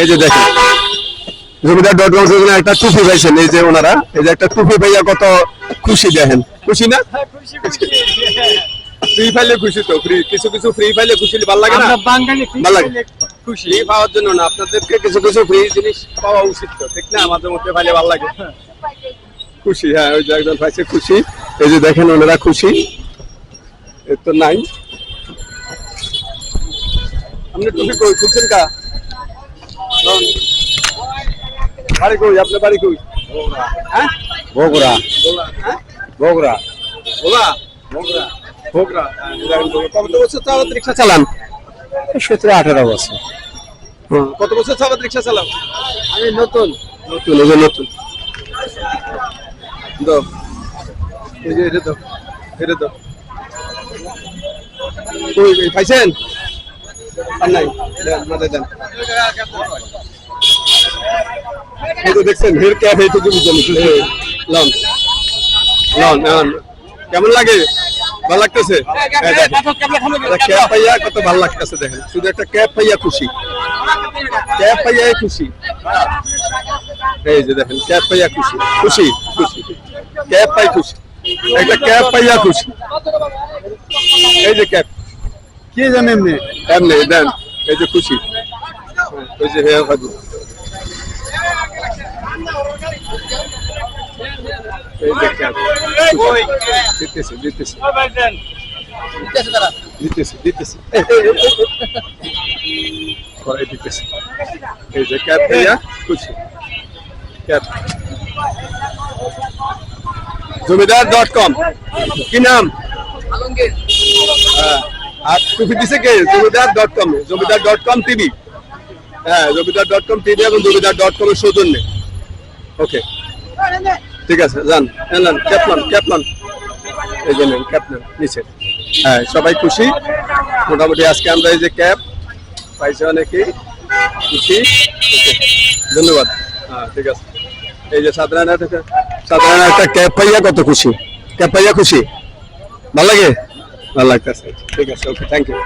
এই যে দেখেন জমিদার ডট কম একটা টুপি পাইছেন এই যে ওনারা এই যে একটা টুপি পাইয়া কত খুশি দেখেন। খুশি না? ফ্রি ফাইলে খুশি। তো ফ্রি কিছু কিছু ফ্রি ফাইলে খুশি ভালো লাগে না? বাঙালি ভালো লাগে। খুশি। পাওয়ার জন্য না আপনাদেরকে কিছু কিছু ফ্রি জিনিস পাওয়া উচিত তো ঠিক না? আমাদের মধ্যে পাইলে ভালো লাগে। খুশি হ্যাঁ ওই যে একজন পাইছে খুশি। এই যে দেখেন ওনারা খুশি। এর তো নাই। আপনি টুপি খুলছেন কা। বাড়ি কই? আপনার বাড়ি কই? হ্যাঁ? বগুড়া। বগুড়া হ্যাঁ? বগুড়া। বগুড়া? বগুড়া। বগুড়া। কত বছর চালান রিক্সা চালান? সতেরো আঠারো বছর। কত বছর চালান রিক্সা চালান আমি নতুন। নতুন এই যে নতুন। দাও। এই যে এটা দাও এটা দাও। পাইছেন? নাই দেন মাথায় দেন এই তো দেখছেন হের ক্যাব এই তো তুমি জমি লন লন লন কেমন লাগে ভালো লাগতেছে এই দেখেন। একটা ক্যাব পাইয়া কত ভালো লাগতেছে দেখেন শুধু একটা ক্যাব পাইয়া খুশি ক্যাব পাইয়া খুশি এই যে দেখেন ক্যাব পাইয়া খুশি খুশি খুশি ক্যাব পাই খুশি একটা ক্যাব পাইয়া খুশি এই যে ক্যাব কি জানেন এমনি? এমনি দেন এই যে খুশি। এই যে হে হাজু এই যে ক্যাব দিতেছে দিতেছে দিতেছে দিতেছে। এই দিতেছে। এই যে ক্যাব পাইয়া খুশি। Cab Zamindar dot com. কি নাম? হ্যাঁ, আর টুপি দিছে কে? Zamindar dot com Zamindar dot com TV হ্যাঁ জমিদার ডট কম টিভি এবং জমিদার ডট কম এর সৌজন্যে। ওকে ঠিক আছে যান। এলান ক্যাপলন ক্যাপলন এই যে নেন ক্যাপলন নিচে। হ্যাঁ সবাই খুশি? মোটামুটি আজকে আমরা এই যে ক্যাপ পাইছে অনেকেই খুশি? Okay, ধন্যবাদ। হ্যাঁ ঠিক আছে। এই যে সাধারণ একটা সাধারণ একটা ক্যাপ পাইয়া কত খুশি? ক্যাপ পাইয়া খুশি? ভালো লাগে? ভালো লাগতেছে ঠিক আছে ওকে থ্যাংক ইউ